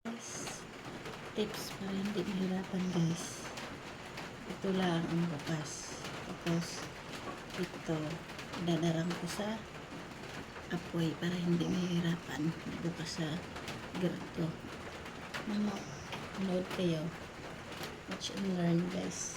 Guys, tips para hindi mahirapan guys. Ito lang ang bukas. Tapos, ito, dadarang ko sa apoy para hindi mahirapan. Bukas sa gerto. Ano, manood kayo. Watch and learn guys.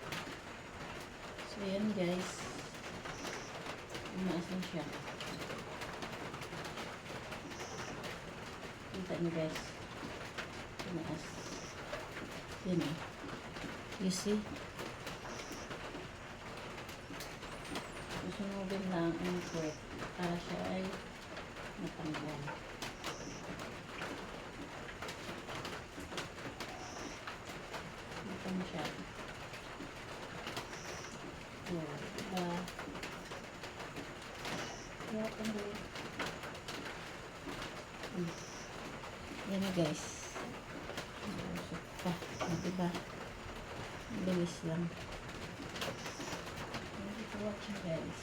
So, yan guys. Umaas na siya. Kita niyo guys. Umaas. Yan eh. You see? Susunugin lang ang quick para siya ay matanggal. Na siya. Yan guys. Usok pa. Ah, Diba? Bilis lang. Thank you for watching guys.